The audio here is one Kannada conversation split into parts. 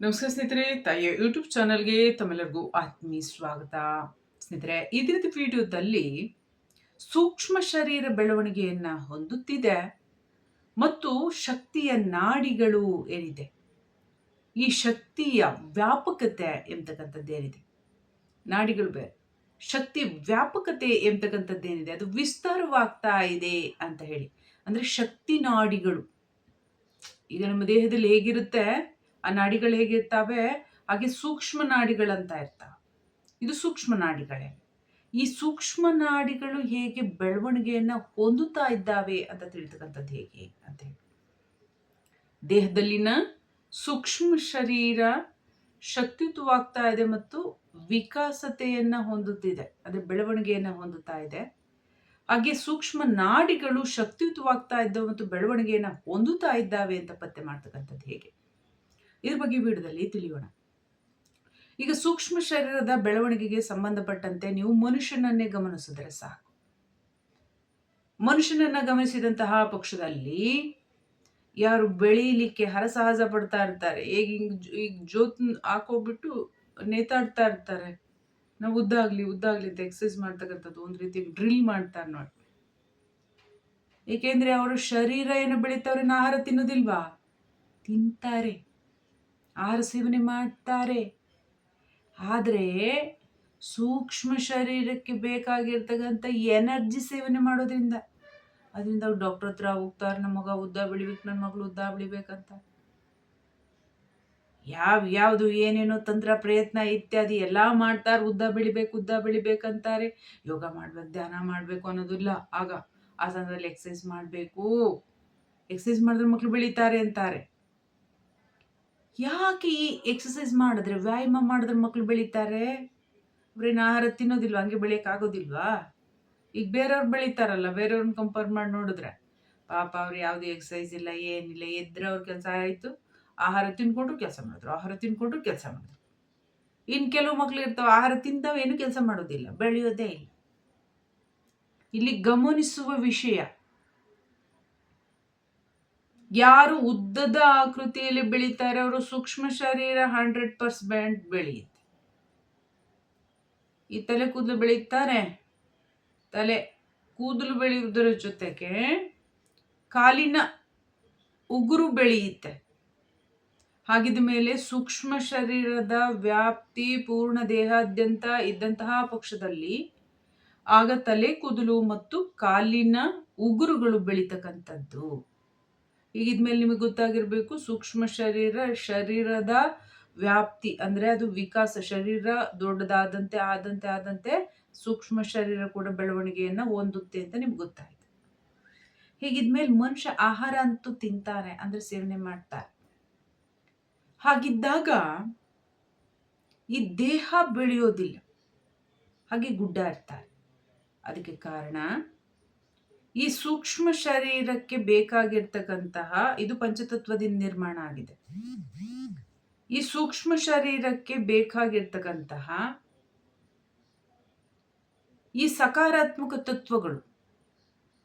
ನಮಸ್ಕಾರ ಸ್ನೇಹಿತರೆ, ತಾಯಿಯ ಯೂಟ್ಯೂಬ್ ಚಾನಲ್ಗೆ ತಮ್ಮೆಲ್ಲರಿಗೂ ಆತ್ಮೀಯ ಸ್ವಾಗತ. ಸ್ನೇಹಿತರೆ ಈ ದಿನದ ವಿಡಿಯೋದಲ್ಲಿ ಸೂಕ್ಷ್ಮ ಶರೀರ ಬೆಳವಣಿಗೆಯನ್ನ ಹೊಂದುತ್ತಿದೆ ಮತ್ತು ಶಕ್ತಿಯ ನಾಡಿಗಳು ಏನಿದೆ? ಈ ಶಕ್ತಿಯ ವ್ಯಾಪಕತೆ ಎಂತಕ್ಕಂಥದ್ದು ಏನಿದೆ? ನಾಡಿಗಳು ಬೇರೆ. ಶಕ್ತಿ ವ್ಯಾಪಕತೆ ಎಂತಕ್ಕಂಥದ್ದು ಏನಿದೆ? ಅದು ವಿಸ್ತಾರವಾಗ್ತಾ ಇದೆ ಅಂತ ಹೇಳಿ. ಅಂದರೆ ಶಕ್ತಿ ನಾಡಿಗಳು. ಈಗ ನಮ್ಮ ದೇಹದಲ್ಲಿ ಹೇಗಿರುತ್ತೆ? ಆ ನಾಡಿಗಳು ಹೇಗಿರ್ತಾವೆ ಹಾಗೆ ಸೂಕ್ಷ್ಮ ನಾಡಿಗಳಂತ ಇರ್ತಾವೆ. ಇದು ಸೂಕ್ಷ್ಮ ನಾಡಿಗಳೇ. ಈ ಸೂಕ್ಷ್ಮ ನಾಡಿಗಳು ಹೇಗೆ ಬೆಳವಣಿಗೆಯನ್ನ ಹೊಂದುತ್ತಾ ಇದ್ದಾವೆ ಅಂತ ತಿಳಿತಕ್ಕಂಥದ್ದು ಹೇಗೆ ಅಂತ ಹೇಳಿ. ದೇಹದಲ್ಲಿನ ಸೂಕ್ಷ್ಮ ಶರೀರ ಶಕ್ತಿಯುತವಾಗ್ತಾ ಇದೆ ಮತ್ತು ವಿಕಾಸತೆಯನ್ನು ಹೊಂದುತ್ತಿದೆ. ಅದೇ ಬೆಳವಣಿಗೆಯನ್ನ ಹೊಂದುತ್ತಾ ಇದೆ. ಹಾಗೆ ಸೂಕ್ಷ್ಮ ನಾಡಿಗಳು ಶಕ್ತಿಯುತವಾಗ್ತಾ ಇದ್ದಾವೆ ಮತ್ತು ಬೆಳವಣಿಗೆಯನ್ನ ಹೊಂದುತ್ತಾ ಇದ್ದಾವೆ ಅಂತ ಪತ್ತೆ ಮಾಡ್ತಕ್ಕಂಥದ್ದು ಹೇಗೆ? ಇದ್ರ ಬಗ್ಗೆ ವಿಡಿಯೋದಲ್ಲಿ ತಿಳಿಯೋಣ. ಈಗ ಸೂಕ್ಷ್ಮ ಶರೀರದ ಬೆಳವಣಿಗೆಗೆ ಸಂಬಂಧಪಟ್ಟಂತೆ ನೀವು ಮನುಷ್ಯನನ್ನೇ ಗಮನಿಸಿದ್ರೆ ಸಾಕು. ಮನುಷ್ಯನನ್ನ ಗಮನಿಸಿದಂತಹ ಪಕ್ಷದಲ್ಲಿ ಯಾರು ಬೆಳೀಲಿಕ್ಕೆ ಹರಸಾಹಸ ಪಡ್ತಾ ಇರ್ತಾರೆ ಈಗ ಈಗ ಜೋತ್ ಹಾಕೋಬಿಟ್ಟು ನೇತಾಡ್ತಾ ಇರ್ತಾರೆ. ನಾವು ಉದ್ದಾಗ್ಲಿ ಉದ್ದಾಗ್ಲಿ ಅಂತ ಎಕ್ಸಸೈಸ್ ಮಾಡ್ತಕ್ಕಂಥದ್ದು ಒಂದು ರೀತಿ ಡ್ರಿಲ್ ಮಾಡ್ತಾರೆ ನೋಡಿ. ಏಕೆಂದ್ರೆ ಅವರು ಶರೀರ ಏನು ಬೆಳೀತಾವ್ರೆ ಆಹಾರ ತಿನ್ನೋದಿಲ್ವಾ? ತಿಂತಾರೆ. ಆಹಾರ ಸೇವನೆ ಮಾಡ್ತಾರೆ. ಆದರೆ ಸೂಕ್ಷ್ಮ ಶರೀರಕ್ಕೆ ಬೇಕಾಗಿರ್ತಕ್ಕಂಥ ಎನರ್ಜಿ ಸೇವನೆ ಮಾಡೋದ್ರಿಂದ ಅದರಿಂದ ಅವ್ರು ಡಾಕ್ಟರ್ ಹತ್ರ ಹೋಗ್ತಾರೆ, ನಮ್ಮ ಮಗ ಉದ್ದ ಬೆಳಿಬೇಕು ನನ್ನ ಮಗಳು ಉದ್ದ ಬೆಳಿಬೇಕಂತ. ಯಾವ, ಯಾವುದು ಏನೇನೋ ತಂತ್ರ, ಪ್ರಯತ್ನ ಇತ್ಯಾದಿ ಎಲ್ಲ ಮಾಡ್ತಾರೆ, ಉದ್ದ ಬೆಳಿಬೇಕು, ಉದ್ದ ಬೆಳಿಬೇಕಂತಾರೆ. ಯೋಗ ಮಾಡ್ಬೇಕು, ಧ್ಯಾನ ಮಾಡಬೇಕು ಅನ್ನೋದಿಲ್ಲ. ಆಗ ಆ ಸಂದರ್ಭದಲ್ಲಿ ಎಕ್ಸಸೈಸ್ ಮಾಡಬೇಕು. ಎಕ್ಸಸೈಸ್ ಮಾಡಿದ್ರೆ ಮಕ್ಕಳು ಬೆಳೀತಾರೆ ಅಂತಾರೆ. ಯಾಕೆ ಈ ಎಕ್ಸಸೈಸ್ ಮಾಡಿದ್ರೆ ವ್ಯಾಯಾಮ ಮಾಡಿದ್ರೆ ಮಕ್ಕಳು ಬೆಳೀತಾರೆ? ಅವ್ರೇನು ಆಹಾರ ತಿನ್ನೋದಿಲ್ವಾ? ಹಂಗೆ ಬೆಳೆಯೋಕ್ಕಾಗೋದಿಲ್ವಾ? ಈಗ ಬೇರೆಯವ್ರು ಬೆಳೀತಾರಲ್ಲ, ಬೇರೆಯವ್ರನ್ನ ಕಂಪೇರ್ ಮಾಡಿ ನೋಡಿದ್ರೆ. ಪಾಪ ಅವ್ರು ಯಾವುದೇ ಎಕ್ಸಸೈಸ್ ಇಲ್ಲ, ಏನಿಲ್ಲ, ಎದ್ರೆ ಅವ್ರ ಕೆಲಸ ಆಯಿತು, ಆಹಾರ ತಿನ್ಕೊಂಡ್ರು ಕೆಲಸ ಮಾಡಿದ್ರು, ಆಹಾರ ತಿನ್ಕೊಂಡ್ರು ಕೆಲಸ ಮಾಡಿದ್ರು. ಇನ್ನು ಕೆಲವು ಮಕ್ಳು ಇರ್ತಾವೆ, ಆಹಾರ ತಿಂತಾವ ಏನು ಕೆಲಸ ಮಾಡೋದಿಲ್ಲ, ಬೆಳೆಯೋದೇ ಇಲ್ಲ. ಇಲ್ಲಿ ಗಮನಿಸುವ ವಿಷಯ ಯಾರು ಉದ್ದದ ಆಕೃತಿಯಲ್ಲಿ ಬೆಳೀತಾರೆ ಅವರು ಸೂಕ್ಷ್ಮ ಶರೀರ ಹಂಡ್ರೆಡ್ ಪರ್ಸೆಂಟ್ ಬೆಳೆಯುತ್ತೆ. ಈ ತಲೆ ಕೂದಲು ಬೆಳೀತಾರೆ. ತಲೆ ಕೂದಲು ಬೆಳೆಯುವುದರ ಜೊತೆಗೆ ಕಾಲಿನ ಉಗುರು ಬೆಳೆಯುತ್ತೆ. ಹಾಗಿದ ಮೇಲೆ ಸೂಕ್ಷ್ಮ ಶರೀರದ ವ್ಯಾಪ್ತಿ, ಪೂರ್ಣ ದೇಹಾದ್ಯಂತ ಇದ್ದಂತಹ ಪಕ್ಷದಲ್ಲಿ ಆಗ ತಲೆ ಕೂದಲು ಮತ್ತು ಕಾಲಿನ ಉಗುರುಗಳು ಬೆಳೀತಕ್ಕಂಥದ್ದು. ಈಗಿದ್ಮೇಲೆ ನಿಮಗೆ ಗೊತ್ತಾಗಿರಬೇಕು ಸೂಕ್ಷ್ಮ ಶರೀರ, ಶರೀರದ ವ್ಯಾಪ್ತಿ ಅಂದರೆ ಅದು ವಿಕಾಸ, ಶರೀರ ದೊಡ್ಡದಾದಂತೆ, ಆದಂತೆ ಆದಂತೆ ಸೂಕ್ಷ್ಮ ಶರೀರ ಕೂಡ ಬೆಳವಣಿಗೆಯನ್ನು ಹೊಂದುತ್ತೆ ಅಂತ ನಿಮ್ಗೆ ಗೊತ್ತಾಯ್ತು. ಹೀಗಿದ್ಮೇಲೆ ಮನುಷ್ಯ ಆಹಾರ ಅಂತೂ ತಿಂತಾರೆ, ಅಂದರೆ ಸೇವನೆ ಮಾಡ್ತಾರೆ. ಹಾಗಿದ್ದಾಗ ಈ ದೇಹ ಬೆಳೆಯೋದಿಲ್ಲ, ಹಾಗೆ ಗುಡ್ಡ ಇರ್ತಾರೆ. ಅದಕ್ಕೆ ಕಾರಣ ಈ ಸೂಕ್ಷ್ಮ ಶರೀರಕ್ಕೆ ಬೇಕಾಗಿರ್ತಕ್ಕಂತಹ ಇದು ಪಂಚತತ್ವದಿಂದ ನಿರ್ಮಾಣ ಆಗಿದೆ. ಈ ಸೂಕ್ಷ್ಮ ಶರೀರಕ್ಕೆ ಬೇಕಾಗಿರ್ತಕ್ಕಂತಹ ಈ ಸಕಾರಾತ್ಮಕ ತತ್ವಗಳು,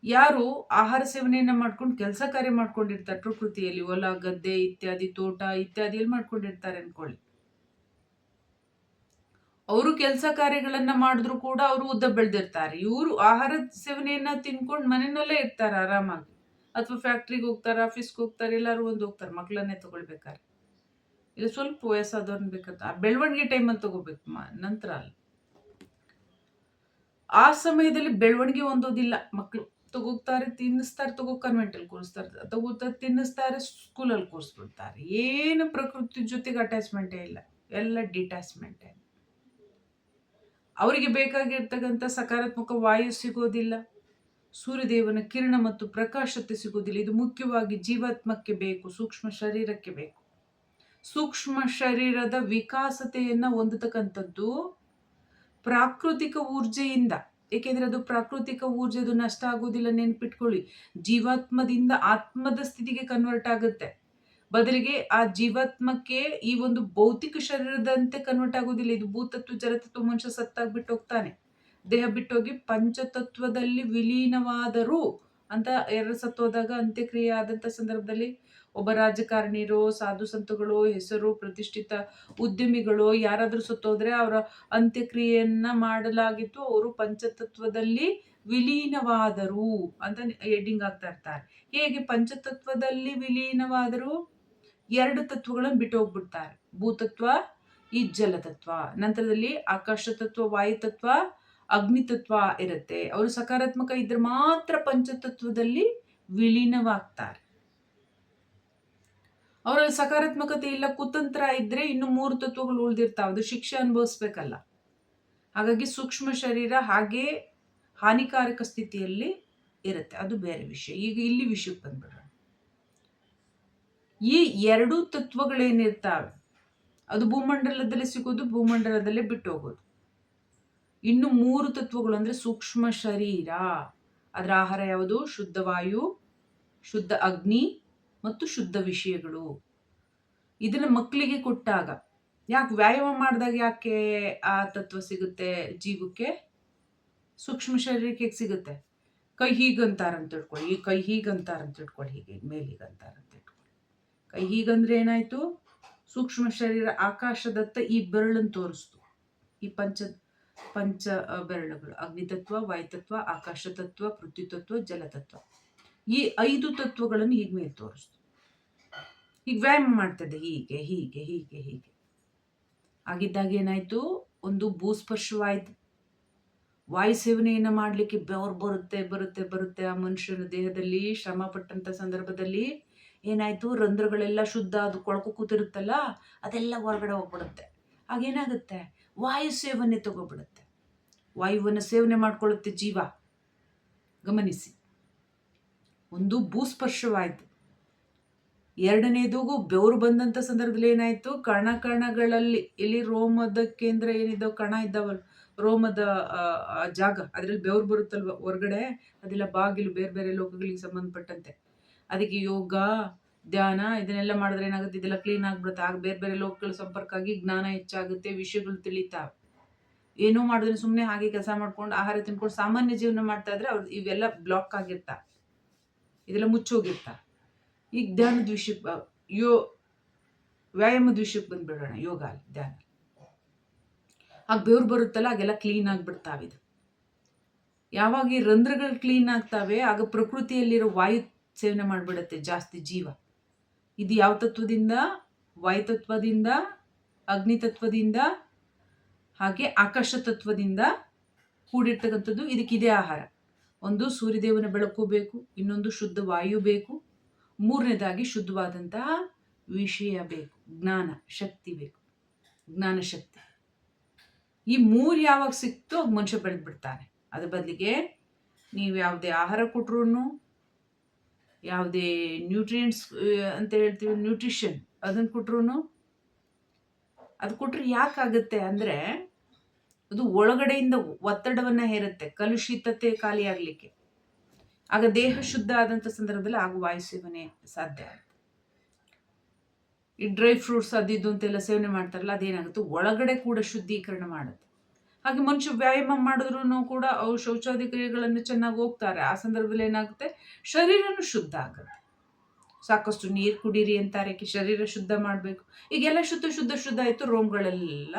ಯಾರು ಆಹಾರ ಸೇವನೆಯನ್ನು ಮಾಡ್ಕೊಂಡು ಕೆಲಸ ಕಾರ್ಯ ಮಾಡ್ಕೊಂಡಿರ್ತಾರೆ, ಪ್ರಕೃತಿಯಲ್ಲಿ ಹೊಲ, ಗದ್ದೆ ಇತ್ಯಾದಿ, ತೋಟ ಇತ್ಯಾದಿಯಲ್ಲಿ ಮಾಡ್ಕೊಂಡಿರ್ತಾರೆ ಅನ್ಕೊಳ್ಳಿ ಅವರು ಕೆಲಸ ಕಾರ್ಯಗಳನ್ನ ಮಾಡಿದ್ರು ಕೂಡ ಅವರು ಉದ್ದ ಬೆಳೆದಿರ್ತಾರೆ. ಇವರು ಆಹಾರ ಸೇವನೆಯನ್ನ ತಿನ್ಕೊಂಡು ಮನೆಯಲ್ಲೇ ಇರ್ತಾರೆ ಆರಾಮಾಗಿ. ಅಥವಾ ಫ್ಯಾಕ್ಟ್ರಿಗೆ ಹೋಗ್ತಾರೆ, ಆಫೀಸ್ಗೆ ಹೋಗ್ತಾರೆ, ಎಲ್ಲರೂ ಒಂದು ಹೋಗ್ತಾರೆ ಮಕ್ಕಳನ್ನೇ ತಗೊಳ್ಬೇಕಾರೆ ಇದು ಸ್ವಲ್ಪ ವಯಸ್ಸಾದವ್ರನ್ನ ಬೇಕಂತ, ಆ ಬೆಳವಣಿಗೆ ಟೈಮಲ್ಲಿ ತಗೋಬೇಕು ನಂತರ ಅಲ್ಲ ಆ ಸಮಯದಲ್ಲಿ ಬೆಳವಣಿಗೆ ಹೊಂದೋದಿಲ್ಲ. ಮಕ್ಕಳು ತಗೋಗ್ತಾರೆ, ತಿನ್ನಿಸ್ತಾರೆ, ತಗೋ ಕನ್ವೆಂಟಲ್ಲಿ ಕೂರಿಸ್ತಾರೆ ತಗೋತಾರೆ ತಿನ್ನಿಸ್ತಾರೆ ಸ್ಕೂಲಲ್ಲಿ ಕೂರಿಸ್ಬಿಡ್ತಾರೆ. ಏನು ಪ್ರಕೃತಿ ಜೊತೆಗೆ ಅಟ್ಯಾಚ್ಮೆಂಟೇ ಇಲ್ಲ. ಎಲ್ಲ ಡಿಟ್ಯಾಚ್ಮೆಂಟೇ ಅವರಿಗೆ ಬೇಕಾಗಿರ್ತಕ್ಕಂಥ ಸಕಾರಾತ್ಮಕ ವಾಯು ಸಿಗೋದಿಲ್ಲ. ಸೂರ್ಯದೇವನ ಕಿರಣ ಮತ್ತು ಪ್ರಕಾಶತೆ ಸಿಗೋದಿಲ್ಲ. ಇದು ಮುಖ್ಯವಾಗಿ ಜೀವಾತ್ಮಕ್ಕೆ ಬೇಕು, ಸೂಕ್ಷ್ಮ ಶರೀರಕ್ಕೆ ಬೇಕು. ಸೂಕ್ಷ್ಮ ಶರೀರದ ವಿಕಾಸತೆಯನ್ನು ಹೊಂದತಕ್ಕಂಥದ್ದು ಪ್ರಾಕೃತಿಕ ಊರ್ಜೆಯಿಂದ. ಏಕೆಂದರೆ ಅದು ಪ್ರಾಕೃತಿಕ ಊರ್ಜೆ ಅದು ನಷ್ಟ ಆಗೋದಿಲ್ಲ ನೆನ್ಪಿಟ್ಕೊಳ್ಳಿ. ಜೀವಾತ್ಮದಿಂದ ಆತ್ಮದ ಸ್ಥಿತಿಗೆ ಕನ್ವರ್ಟ್ ಆಗುತ್ತೆ. ಬದಲಿಗೆ ಆ ಜೀವಾತ್ಮಕ್ಕೆ ಈ ಒಂದು ಭೌತಿಕ ಶರೀರದಂತೆ ಕನ್ವರ್ಟ್ ಆಗೋದಿಲ್ಲ ಇದು ಭೂತತ್ವ, ಜಲತತ್ವ, ಮನುಷ್ಯ ಸತ್ತಾಗ್ಬಿಟ್ಟು ಹೋಗ್ತಾನೆ. ದೇಹ ಬಿಟ್ಟೋಗಿ ಪಂಚತತ್ವದಲ್ಲಿ ವಿಲೀನವಾದರು ಅಂತ ಎರಡು ಸತ್ತೋದಾಗ ಅಂತ್ಯಕ್ರಿಯೆ ಆದಂಥ ಸಂದರ್ಭದಲ್ಲಿ ಒಬ್ಬ ರಾಜಕಾರಣಿರೋ, ಸಾಧು ಸಂತಗಳು, ಹೆಸರು, ಪ್ರತಿಷ್ಠಿತ ಉದ್ಯಮಿಗಳು ಯಾರಾದರೂ ಸತ್ತೋದ್ರೆ ಅವರ ಅಂತ್ಯಕ್ರಿಯೆಯನ್ನ ಮಾಡಲಾಗಿತ್ತು ಅವರು ಪಂಚತತ್ವದಲ್ಲಿ ವಿಲೀನವಾದರು ಅಂತ ಎಡ್ಡಿಂಗ್ ಆಗ್ತಾ ಇರ್ತಾರೆ. ಹೇಗೆ ಪಂಚತತ್ವದಲ್ಲಿ ವಿಲೀನವಾದರು ಎರಡು ತತ್ವಗಳನ್ನು ಬಿಟ್ಟು ಹೋಗ್ಬಿಡ್ತಾರೆ. ಭೂತತ್ವ, ಈ ಜಲತತ್ವ. ನಂತರದಲ್ಲಿ ಆಕಾಶ ತತ್ವ, ವಾಯು ತತ್ವ, ಅಗ್ನಿ ತತ್ವ ಇರುತ್ತೆ. ಅವರು ಸಕಾರಾತ್ಮಕ ಇದ್ರೆ ಮಾತ್ರ ಪಂಚತತ್ವದಲ್ಲಿ ವಿಲೀನವಾಗ್ತಾರೆ. ಅವರ ಸಕಾರಾತ್ಮಕತೆ ಇಲ್ಲ, ಕುತಂತ್ರ ಇದ್ರೆ ಇನ್ನು ಮೂರು ತತ್ವಗಳು ಉಳಿದಿರ್ತಾವ. ಅದು ಶಿಕ್ಷೆ ಅನುಭವಿಸ್ಬೇಕಲ್ಲ. ಹಾಗಾಗಿ ಸೂಕ್ಷ್ಮ ಶರೀರ ಹಾಗೆ ಹಾನಿಕಾರಕ ಸ್ಥಿತಿಯಲ್ಲಿ ಇರುತ್ತೆ. ಅದು ಬೇರೆ ವಿಷಯ. ಈಗ ಇಲ್ಲಿ ವಿಷಯಕ್ಕೆ ಬಂದ್ಬಿಡೋಣ. ಈ ಎರಡೂ ತತ್ವಗಳೇನಿರ್ತಾವೆ? ಅದು ಭೂಮಂಡಲದಲ್ಲಿ ಸಿಗೋದು, ಭೂಮಂಡಲದಲ್ಲೇ ಬಿಟ್ಟು ಹೋಗೋದು. ಇನ್ನು ಮೂರು ತತ್ವಗಳು ಅಂದ್ರೆ ಸೂಕ್ಷ್ಮ ಶರೀರ. ಅದರ ಆಹಾರ ಯಾವುದು? ಶುದ್ಧ ವಾಯು, ಶುದ್ಧ ಅಗ್ನಿ ಮತ್ತು ಶುದ್ಧ ವಿಷಯಗಳು. ಇದನ್ನ ಮಕ್ಕಳಿಗೆ ಕೊಟ್ಟಾಗ, ಯಾಕೆ ವ್ಯಾಯಾಮ ಮಾಡಿದಾಗ ಯಾಕೆ ಆ ತತ್ವ ಸಿಗುತ್ತೆ ಜೀವಕ್ಕೆ? ಸೂಕ್ಷ್ಮ ಶರೀರಕ್ಕೆ ಸಿಗುತ್ತೆ? ಕೈ ಹೀಗಂತಾರಂತ ತಿಳ್ಕೊಳ್ಳಿ, ಈ ಕೈ ಹೀಗಂತಾರಂತ ಇಟ್ಕೊಳ್ಳಿ ಹೀಗೆ ಮೇಲೆ ಹೀಗಂತಾರಂತ ತಿಳ್ಕೊಳ್ಳಿ ಕೈ ಹೀಗಂದ್ರೆ ಏನಾಯ್ತು? ಸೂಕ್ಷ್ಮ ಶರೀರ ಆಕಾಶದತ್ತ ಈ ಬೆರಳನ್ನು ತೋರಿಸ್ತು. ಈ ಪಂಚ ಪಂಚ ಬೆರಳುಗಳು. ಅಗ್ನಿತತ್ವ, ವಾಯುತತ್ವ ಆಕಾಶ ತತ್ವ ಪೃಥ್ವಿ ತತ್ವ ಜಲತತ್ವ. ಈ ಐದು ತತ್ವಗಳನ್ನು ಹೀಗೆ ಮೇಲೆ ತೋರಿಸ್ತು. ಈಗ ವ್ಯಾಯಾಮ ಮಾಡ್ತದೆ ಹೀಗೆ ಹೀಗೆ ಹೀಗೆ ಹೀಗೆ. ಆಗಿದ್ದಾಗ ಏನಾಯ್ತು? ಒಂದು ಭೂಸ್ಪರ್ಶವಾಯ್ತು. ವಾಯು ಸೇವನೆಯನ್ನು ಮಾಡಲಿಕ್ಕೆ ಬೆವರು ಬರುತ್ತೆ ಬರುತ್ತೆ ಬರುತ್ತೆ ಆ ಮನುಷ್ಯನ ದೇಹದಲ್ಲಿ, ಶ್ರಮ ಪಟ್ಟಂತ ಸಂದರ್ಭದಲ್ಲಿ ಏನಾಯ್ತು? ರಂಧ್ರಗಳೆಲ್ಲ ಶುದ್ಧ ಅದು ಕೊಳಕು ಕೂತಿರುತ್ತಲ್ಲ, ಅದೆಲ್ಲ ಹೊರಗಡೆ ಹೋಗ್ಬಿಡುತ್ತೆ. ಆಗೇನಾಗುತ್ತೆ ವಾಯು ಸೇವನೆ ತಗೋಬಿಡುತ್ತೆ. ವಾಯುವನ್ನು ಸೇವನೆ ಮಾಡ್ಕೊಳ್ಳುತ್ತೆ ಜೀವ. ಗಮನಿಸಿ. ಒಂದು ಭೂಸ್ಪರ್ಶವಾಯಿತು. ಎರಡನೇದುಗೂ ಬೆವರು ಬಂದಂಥ ಸಂದರ್ಭದಲ್ಲಿ ಏನಾಯಿತು? ಕಣ ಕಣಗಳಲ್ಲಿ ಇಲ್ಲಿ ರೋಮದ ಕೇಂದ್ರ ಏನಿದ್ದಾವೆ ಕಣ ಇದ್ದಾವಲ್ಲ, ರೋಮದ ಜಾಗ, ಅದರಲ್ಲಿ ಬೆವರು ಬರುತ್ತಲ್ವ ಹೊರಗಡೆ? ಅದೆಲ್ಲ, ಬಾಗಿಲು ಬೇರೆ ಬೇರೆ ಲೋಕಗಳಿಗೆ ಸಂಬಂಧಪಟ್ಟಂತೆ. ಅದಕ್ಕೆ ಯೋಗ, ಧ್ಯಾನ ಇದನ್ನೆಲ್ಲ ಮಾಡಿದ್ರೆ ಏನಾಗುತ್ತೆ? ಇದೆಲ್ಲ ಕ್ಲೀನ್ ಆಗ್ಬಿಡುತ್ತೆ. ಆಗ ಬೇರೆ ಬೇರೆ ಲೋಕಗಳ ಸಂಪರ್ಕ ಆಗಿ ಜ್ಞಾನ ಹೆಚ್ಚಾಗುತ್ತೆ, ವಿಷಯಗಳು ತಿಳಿತಾವೆ. ಏನೋ ಮಾಡಿದ್ರೆ ಸುಮ್ಮನೆ ಹಾಗೆ ಕೆಲಸ ಮಾಡ್ಕೊಂಡು ಆಹಾರ ತಿನ್ಕೊಂಡು ಸಾಮಾನ್ಯ ಜೀವನ ಮಾಡ್ತಾ ಇದ್ರೆ ಅವ್ರು ಇವೆಲ್ಲ ಬ್ಲಾಕ್ ಆಗಿರ್ತಾ. ಇದೆಲ್ಲ ಮುಚ್ಚೋಗಿರ್ತ. ಈಗ ಧ್ಯಾನದ ವಿಷಯಕ್ಕೆ ಯೋ ವ್ಯಾಯಾಮದ ವಿಷಯಕ್ಕೆ ಬಂದ್ಬಿಡೋಣ, ಯೋಗ ಧ್ಯಾನ ಆಗ ಬೆವ್ರು ಬರುತ್ತಲ್ಲ ಆಗೆಲ್ಲ ಕ್ಲೀನ್ ಆಗಿಬಿಡ್ತಾವಿದು ಯಾವಾಗ ಈ ರಂಧ್ರಗಳು ಕ್ಲೀನ್ ಆಗ್ತಾವೆ, ಆಗ ಪ್ರಕೃತಿಯಲ್ಲಿರೋ ವಾಯು ಸೇವನೆ ಮಾಡಿಬಿಡುತ್ತೆ ಜಾಸ್ತಿ ಜೀವ. ಇದು ಯಾವ ತತ್ವದಿಂದ? ವಾಯುತತ್ವದಿಂದ ಅಗ್ನಿ ತತ್ವದಿಂದ, ಹಾಗೆ ಆಕಾಶ ತತ್ವದಿಂದ ಕೂಡಿರ್ತಕ್ಕಂಥದ್ದು ಇದಕ್ಕಿದೆ ಆಹಾರ. ಒಂದು ಸೂರ್ಯದೇವನ ಬೆಳಕು ಬೇಕು, ಇನ್ನೊಂದು ಶುದ್ಧ ವಾಯು ಬೇಕು, ಮೂರನೇದಾಗಿ ಶುದ್ಧವಾದಂತಹ ವಿಷಯ ಬೇಕು, ಜ್ಞಾನ, ಶಕ್ತಿ ಬೇಕು, ಜ್ಞಾನ ಶಕ್ತಿ. ಈ ಮೂರು ಯಾವಾಗ ಸಿಕ್ತೋ ಮನುಷ್ಯ ಬೆಳೆದ್ಬಿಡ್ತಾನೆ. ಅದ್ರ ಬದಲಿಗೆ ನೀವು ಯಾವುದೇ ಆಹಾರ ಕೊಟ್ರು ಯಾವುದೇ ನ್ಯೂಟ್ರಿಯೆಂಟ್ಸ್ ಅಂತ ಹೇಳ್ತೀವಿ ನ್ಯೂಟ್ರಿಷನ್ ಅದನ್ನು ಕೊಟ್ರು ಅದು ಕೊಟ್ಟರೆ ಯಾಕಾಗುತ್ತೆ ಅಂದರೆ, ಅದು ಒಳಗಡೆಯಿಂದ ಒತ್ತಡವನ್ನು ಹೇರುತ್ತೆ, ಕಲುಷಿತತೆ ಖಾಲಿಯಾಗಲಿಕ್ಕೆ ಆಗ ದೇಹ ಶುದ್ಧ ಆದಂಥ ಸಂದರ್ಭದಲ್ಲಿ ಆಗ ವಾಯು ಸೇವನೆ ಸಾಧ್ಯ ಈ ಡ್ರೈ ಫ್ರೂಟ್ಸ್ ಅದಿದ್ದು ಅಂತೆಲ್ಲ ಸೇವನೆ ಮಾಡ್ತಾರಲ್ಲ, ಅದೇನಾಗುತ್ತೆ? ಒಳಗಡೆ ಕೂಡ ಶುದ್ಧೀಕರಣ ಮಾಡುತ್ತೆ. ಹಾಗೆ ಮನುಷ್ಯ ವ್ಯಾಯಾಮ ಮಾಡಿದ್ರು ಕೂಡ ಅವು ಶೌಚಾದಿ ಕ್ರಿಯೆಗಳನ್ನು ಚೆನ್ನಾಗಿ ಹೋಗ್ತಾರೆ. ಆ ಸಂದರ್ಭದಲ್ಲಿ ಏನಾಗುತ್ತೆ? ಶರೀರನು ಶುದ್ಧ ಆಗುತ್ತೆ. ಸಾಕಷ್ಟು ನೀರು ಕುಡೀರಿ ಅಂತಾರೆ ಶರೀರ ಶುದ್ಧ ಮಾಡಬೇಕು. ಈಗೆಲ್ಲ ಶುದ್ಧ ಶುದ್ಧ ಶುದ್ಧ ಆಯಿತು. ರೋಮ್ಗಳೆಲ್ಲ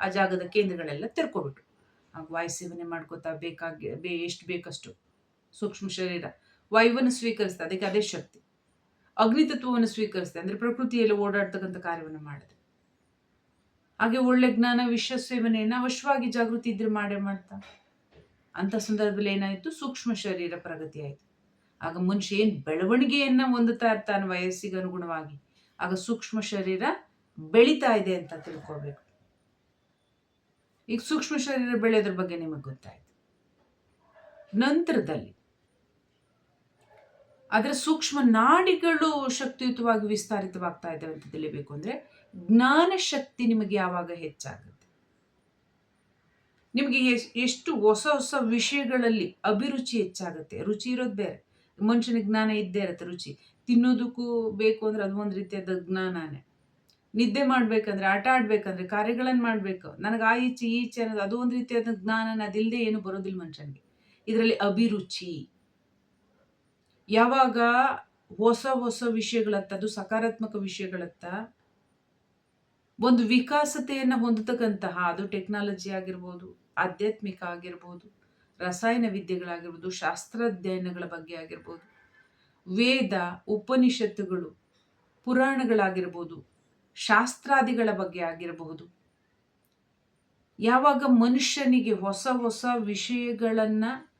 ಆ ಜಾಗದ ಕೇಂದ್ರಗಳೆಲ್ಲ ತೆರ್ಕೊಬಿಟ್ಟು ಆಗ ವಾಯು ಸೇವನೆ ಮಾಡ್ಕೋತಾ ಬೇಕಾಗಿ, ಬೇ, ಎಷ್ಟು ಬೇಕಷ್ಟು ಸೂಕ್ಷ್ಮ ಶರೀರ. ವಾಯುವನ್ನು ಸ್ವೀಕರಿಸ್ತಾ, ಅದಕ್ಕೆ ಅದೇ ಶಕ್ತಿ. ಅಗ್ನಿತತ್ವವನ್ನು ಸ್ವೀಕರಿಸ್ತಾ, ಅಂದರೆ ಪ್ರಕೃತಿಯಲ್ಲಿ ಓಡಾಡ್ತಕ್ಕಂಥ ಕಾರ್ಯವನ್ನು ಮಾಡಿದೆ. ಹಾಗೆ ಒಳ್ಳೆ ಜ್ಞಾನ, ವಿಶ್ವ ಸೇವನೆಯನ್ನು ಅವಶ್ಯವಾಗಿ ಜಾಗೃತಿ ಇದ್ರೆ ಮಾಡೇ ಮಾಡ್ತಾ. ಅಂಥ ಸಂದರ್ಭದಲ್ಲಿ ಏನಾಯಿತು? ಸೂಕ್ಷ್ಮ ಶರೀರ ಪ್ರಗತಿ ಆಯಿತು. ಆಗ ಮನುಷ್ಯ ಏನು ಬೆಳವಣಿಗೆಯನ್ನು ಹೊಂದುತ್ತಾ ಇರ್ತಾನೆ ವಯಸ್ಸಿಗೆ ಅನುಗುಣವಾಗಿ. ಆಗ ಸೂಕ್ಷ್ಮ ಶರೀರ ಬೆಳೀತಾ ಇದೆ ಅಂತ ತಿಳ್ಕೊಬೇಕು. ಈಗ ಸೂಕ್ಷ್ಮ ಶರೀರ ಬೆಳೆಯೋದ್ರ ಬಗ್ಗೆ ನಿಮಗೆ ಗೊತ್ತಾಯ್ತು. ನಂತರದಲ್ಲಿ ಅದರ ಸೂಕ್ಷ್ಮ ನಾಡಿಗಳು ಶಕ್ತಿಯುತವಾಗಿ ವಿಸ್ತಾರಿತವಾಗ್ತಾ ಇದ್ದಾವೆ ಅಂತ ತಿಳಿಬೇಕು ಅಂದರೆ ಜ್ಞಾನ ಶಕ್ತಿ ನಿಮಗೆ ಯಾವಾಗ ಹೆಚ್ಚಾಗುತ್ತೆ? ನಿಮಗೆ ಎಷ್ಟು ಹೊಸ ಹೊಸ ವಿಷಯಗಳಲ್ಲಿ ಅಭಿರುಚಿ ಹೆಚ್ಚಾಗುತ್ತೆ? ರುಚಿ ಇರೋದು ಬೇರೆ. ಮನುಷ್ಯನಿಗೆ ಜ್ಞಾನ ಇದ್ದೇ ಇರುತ್ತೆ ರುಚಿ. ತಿನ್ನೋದಕ್ಕೂ ಬೇಕು ಅಂದ್ರೆ ಅದು ಒಂದು ರೀತಿಯಾದ ಜ್ಞಾನನೇ. ನಿದ್ದೆ ಮಾಡ್ಬೇಕಂದ್ರೆ, ಆಟ ಆಡ್ಬೇಕಂದ್ರೆ ಕಾರ್ಯಗಳನ್ನು ಮಾಡಬೇಕು. ನನಗೆ ಆ ಈಚೆ ಈಚೆ ಅನ್ನೋದು, ಅದು ಒಂದು ರೀತಿಯಾದ ಜ್ಞಾನ ಅದಿಲ್ಲದೆ ಏನು ಬರೋದಿಲ್ಲ ಮನುಷ್ಯನಿಗೆ. ಇದರಲ್ಲಿ ಅಭಿರುಚಿ. ಯಾವಾಗ ಹೊಸ ಹೊಸ ವಿಷಯಗಳತ್ತ, ಅದು ಸಕಾರಾತ್ಮಕ ವಿಷಯಗಳತ್ತ ಒಂದು ವಿಕಾಸತೆಯನ್ನು ಹೊಂದತಕ್ಕಂತಹ, ಅದು ಟೆಕ್ನಾಲಜಿ ಆಗಿರ್ಬೋದು, ಆಧ್ಯಾತ್ಮಿಕ ಆಗಿರ್ಬೋದು, ರಸಾಯನ ವಿದ್ಯೆಗಳಾಗಿರ್ಬೋದು, ಶಾಸ್ತ್ರಾಧ್ಯಯನಗಳ ಬಗ್ಗೆ ಆಗಿರ್ಬೋದು, ವೇದ, ಉಪನಿಷತ್ತುಗಳು, ಪುರಾಣಗಳಾಗಿರ್ಬೋದು, ಶಾಸ್ತ್ರಾದಿಗಳ ಬಗ್ಗೆ ಆಗಿರಬಹುದು ಯಾವಾಗ ಮನುಷ್ಯನಿಗೆ ಹೊಸ ಹೊಸ ವಿಷಯಗಳನ್ನು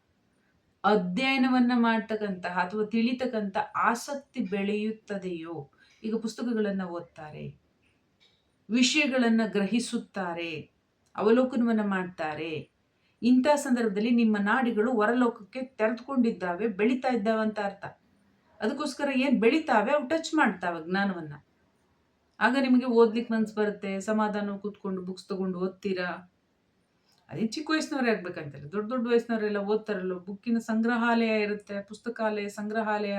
ಅಧ್ಯಯನವನ್ನ ಮಾಡ್ತಕ್ಕಂತಹ ಅಥವಾ ತಿಳಿತಕ್ಕಂಥ ಆಸಕ್ತಿ ಬೆಳೆಯುತ್ತದೆಯೋ, ಈಗ ಪುಸ್ತಕಗಳನ್ನು ಓದ್ತಾರೆ, ವಿಷಯಗಳನ್ನು ಗ್ರಹಿಸುತ್ತಾರೆ, ಅವಲೋಕನವನ್ನು ಮಾಡ್ತಾರೆ, ಇಂಥ ಸಂದರ್ಭದಲ್ಲಿ ನಿಮ್ಮ ನಾಡಿಗಳು ಹೊರಲೋಕಕ್ಕೆ ತೆರೆದುಕೊಂಡಿದ್ದಾವೆ, ಬೆಳೀತಾ ಇದ್ದಾವೆ ಅಂತ ಅರ್ಥ. ಅದಕ್ಕೋಸ್ಕರ ಏನು ಬೆಳಿತಾವೆ, ಅವು ಟಚ್ ಮಾಡ್ತಾವೆ ಜ್ಞಾನವನ್ನು. ಆಗ ನಿಮಗೆ ಓದ್ಲಿಕ್ಕೆ ಮನ್ಸು ಬರುತ್ತೆ ಸಮಾಧಾನ ಕೂತ್ಕೊಂಡು ಬುಕ್ಸ್ ತಗೊಂಡು ಓದ್ತೀರಾ? ಅದೇ ಚಿಕ್ಕ ವಯಸ್ಸಿನವರೇ ಆಗ್ಬೇಕಂತಾರೆ ದೊಡ್ಡ ದೊಡ್ಡ ವಯಸ್ಸಿನವರೆಲ್ಲ ಓದ್ತಾರಲ್ಲ ಬುಕ್ಕಿನ ಸಂಗ್ರಹಾಲಯ ಇರುತ್ತೆ, ಪುಸ್ತಕಾಲಯ, ಸಂಗ್ರಹಾಲಯ.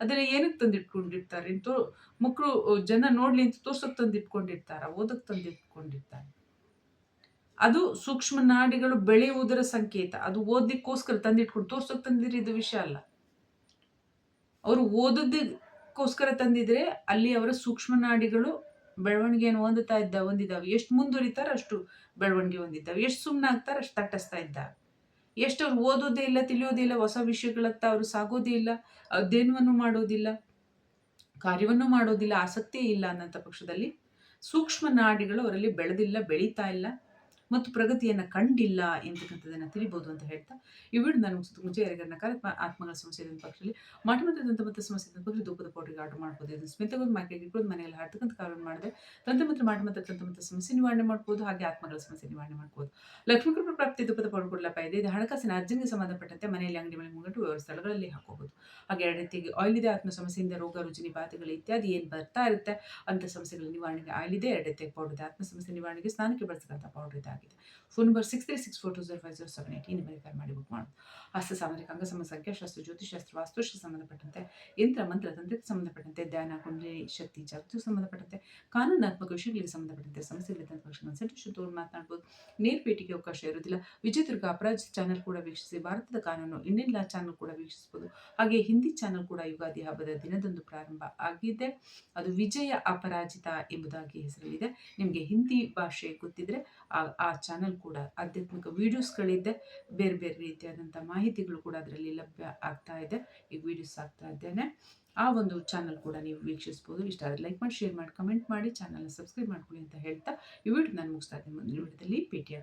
ಅದನ್ನ ಏನಕ್ಕೆ ತಂದಿಟ್ಕೊಂಡಿರ್ತಾರೆ? ತೋ ಮಕ್ಕಳು ಜನ ನೋಡ್ಲಿ ಅಂತ ತೋರ್ಸಕ್ ತಂದಿಟ್ಕೊಂಡಿರ್ತಾರ? ಓದಕ್ಕೆ ತಂದಿಟ್ಕೊಂಡಿರ್ತಾರೆ? ಅದು ಸೂಕ್ಷ್ಮ ನಾಡಿಗಳು ಬೆಳೆಯುವುದರ ಸಂಕೇತ. ಅದು ಓದಲಿಕ್ಕೋಸ್ಕರ ತಂದಿಟ್ಕೊಂಡು ತೋರ್ಸಕ್ ತಂದಿರಿದ ವಿಷಯ ಅಲ್ಲ. ಅವರು ಓದೋದಕ್ಕೋಸ್ಕರ ತಂದಿದ್ರೆ ಅಲ್ಲಿ ಅವರ ಸೂಕ್ಷ್ಮ ನಾಡಿಗಳು ಬೆಳವಣಿಗೆಯನ್ನು ಹೊಂದುತ್ತಾ ಇದ್ದ, ಹೊಂದಿದ್ದಾವೆ. ಎಷ್ಟು ಮುಂದುವರಿತಾರೋ ಅಷ್ಟು ಬೆಳವಣಿಗೆ ಹೊಂದಿದ್ದಾವೆ. ಎಷ್ಟು ಸುಮ್ಮನೆ ಆಗ್ತಾರೆ ಅಷ್ಟು ತಟ್ಟಿಸ್ತಾ ಇದ್ದಾರೆ ಎಷ್ಟು ಅವ್ರು ಓದೋದೇ ಇಲ್ಲ, ತಿಳಿಯೋದೇ ಇಲ್ಲ, ಹೊಸ ವಿಷಯಗಳತ್ತ ಅವರು ಸಾಗೋದೇ ಇಲ್ಲ, ಅಧ್ಯಯನವನ್ನು ಮಾಡೋದಿಲ್ಲ, ಕಾರ್ಯವನ್ನು ಮಾಡೋದಿಲ್ಲ, ಆಸಕ್ತಿಯೇ ಇಲ್ಲ ಅನ್ನೋಂಥ ಪಕ್ಷದಲ್ಲಿ ಸೂಕ್ಷ್ಮ ನಾಡಿಗಳು ಅವರಲ್ಲಿ ಬೆಳೆದಿಲ್ಲ, ಬೆಳೀತಾ ಇಲ್ಲ. ಮತ್ತು ಪ್ರಗತಿಯನ್ನು ಕಂಡಿಲ್ಲ ಎಂತಕ್ಕಂಥದ್ದನ್ನು ತಿಳಿಬೋದು ಅಂತ ಹೇಳ್ತಾ, ಈ ವಿಡಿಯೋ ನಾನು ಮುಗಿಸಿದ ಮುಂಚೆ ಆತ್ಮಗಳ ಸಮಸ್ಯೆ ಪಕ್ಷದಲ್ಲಿ, ಮಾಟ ಮತ್ತು ದಂತ ಮತ್ತು ಸಮಸ್ಯೆ ಇದ್ದ ಪಕ್ಷದಲ್ಲಿ ಧೂಪದ ಪೌಡ್ರಿಗೆ ಆರ್ಡರ್ ಮಾಡ್ಬೋದು. ಇದನ್ನು ಸ್ಮಿತವಾಗಿ ಮಾರ್ಕೆಟ್ ಇಟ್ಕೊಂಡು ಮನೆಯಲ್ಲಿ ಹಾಡ್ತಕ್ಕಂಥ ಕಾರಣ ಮಾಡಿದೆ ದಂತ ಮತ್ತು ಮಾಟ ಮತ್ತು ದಂತ ಮತ್ತು ಸಮಸ್ಯೆ ನಿವಾರಣೆ ಮಾಡ್ಬೋದು, ಹಾಗೆ ಆತ್ಮಗಳ ಸಮಸ್ಯೆ ನಿವಾರಣೆ ಮಾಡ್ಬೋದು. ಲಕ್ಷ್ಮೀ ಕೃಪಾ ಪ್ರಾಪ್ತಿ ಧೂಪದ ಪೌಡರ್ ಕೊಡಲಪ್ಪ ಇದೆ. ಇದು ಹಣಕಾಸಿನ ಅರ್ಜಿಗೆ ಸಂಬಂಧಪಟ್ಟಂತೆ ಮನೆಯಲ್ಲಿ ಅಂಗಡಿ ಮನೆ ಮುಂಗಟ್ಟು ಸ್ಥಳಗಳಲ್ಲಿ ಹಾಕೋಬಹುದು ಹಾಗೆ ಎರಡು ರೀತಿಗೆ ಆಯಿಲ್ ಇದೆ, ಆತ್ಮ ಸಮಸ್ಯೆಯಿಂದ ರೋಗ ರುಚಿನಿ ಬಾಧೆಗಳು ಇತ್ಯಾದಿ ಏನು ಬರ್ತಾ ಇರುತ್ತೆ ಅಂತ ಸಮಸ್ಯೆಗಳ ನಿವಾರಣೆಗೆ ಆಯಿಲ್ ಇದೆ ರೀತಿಯ ಪೌಡರ್ ಇದೆ. ಆತ್ಮ ಸಮಸ್ಯೆ ನಿವಾರಣೆಗೆ ಸ್ನಾನಕ್ಕೆ ಬಳಸತಕ್ಕಂಥ ಪೌಡರ್ ಇದಾಗಿದೆ phone number six three six four two zero five zero seven eight ಈ ನಂಬರ್ ಮಾಡಿ ಬುಕ್ ಮಾಡೋದು ಹಸ್ತ ಸಾಮಾಜಿಕ ಅಂಗಸಮ ಸಂಖ್ಯಾಶಾಸ್ತ್ರ ಜ್ಯೋತಿಷಾಸ್ತ್ರ ವಾಸ್ತುಶಾಸ್ತ್ರ ಸಂಬಂಧಪಟ್ಟಂತೆ, ಯಂತ್ರ, ಮಂತ್ರ ತಂತ್ರಕ್ಕೆ ಸಂಬಂಧಪಟ್ಟಂತೆ, ಧ್ಯಾನ ಕುಂಡಲಿ ಶಕ್ತಿ ಜಾಗೃತಿ ಸಂಬಂಧಪಟ್ಟಂತೆ, ಕಾನೂನಾತ್ಮಕ ವಿಷಯಗಳಿಗೆ ಸಂಬಂಧಪಟ್ಟಂತೆ ಸಮಸ್ಯೆಗಳಿದ್ದಂಥ ಪಕ್ಷ ಮಾತನಾಡ್ಬೋದು. ನೇರ ಅವಕಾಶ ಇರೋದಿಲ್ಲ ವಿಜಯದುರ್ಗ ಅಪರಾಜ್ ಚಾನಲ್ ಕೂಡ ವೀಕ್ಷಿಸಿ, ಭಾರತದ ಕಾನೂನು ಇಂಡಿಯನ್ ಲಾ ಚಾನಲ್ ಕೂಡ ವೀಕ್ಷಿಸಬಹುದು. ಹಾಗೆ ಹಿಂದಿ ಚಾನಲ್ ಕೂಡ ಯುಗಾದಿ ಹಬ್ಬದ ದಿನದಂದು ಪ್ರಾರಂಭ ಆಗಿದೆ. ಅದು ವಿಜಯ ಅಪರಾಜಿತ ಎಂಬುದಾಗಿ ಹೆಸರಲ್ಲಿದೆ. ನಿಮಗೆ ಹಿಂದಿ ಭಾಷೆ ಗೊತ್ತಿದ್ರೆ ಚಾನಲ್ ಕೂಡ ಆಧ್ಯಾತ್ಮಿಕ ವೀಡಿಯೋಸ್ಗಳಿದೆ ಬೇರೆ ಬೇರೆ ರೀತಿಯಾದಂಥ ಮಾಹಿತಿಗಳು ಕೂಡ ಅದರಲ್ಲಿ ಲಭ್ಯ ಆಗ್ತಾ ಇದೆ. ಈಗ ವಿಡಿಯೋಸ್ ಆಗ್ತಾ ಇದ್ದೇನೆ. ಆ ಒಂದು ಚಾನಲ್ ಕೂಡ ನೀವು ವೀಕ್ಷಿಸ್ಬೋದು. ಇಷ್ಟ ಆದರೆ ಲೈಕ್ ಮಾಡಿ ಶೇರ್ ಮಾಡಿ ಕಮೆಂಟ್ ಮಾಡಿ ಚಾನಲ್ನ ಸಬ್ಸ್ಕ್ರೈಬ್ ಮಾಡ್ಕೊಳ್ಳಿ ಅಂತ ಹೇಳ್ತಾ ಈ ವಿಡಿಯೋ ನಾನು ಮುಗಿಸ್ತಾ ಇದ್ದೀನಿ ಮುಂದಿನ ವಿಡಿಯೋದಲ್ಲಿ ಭೇಟಿ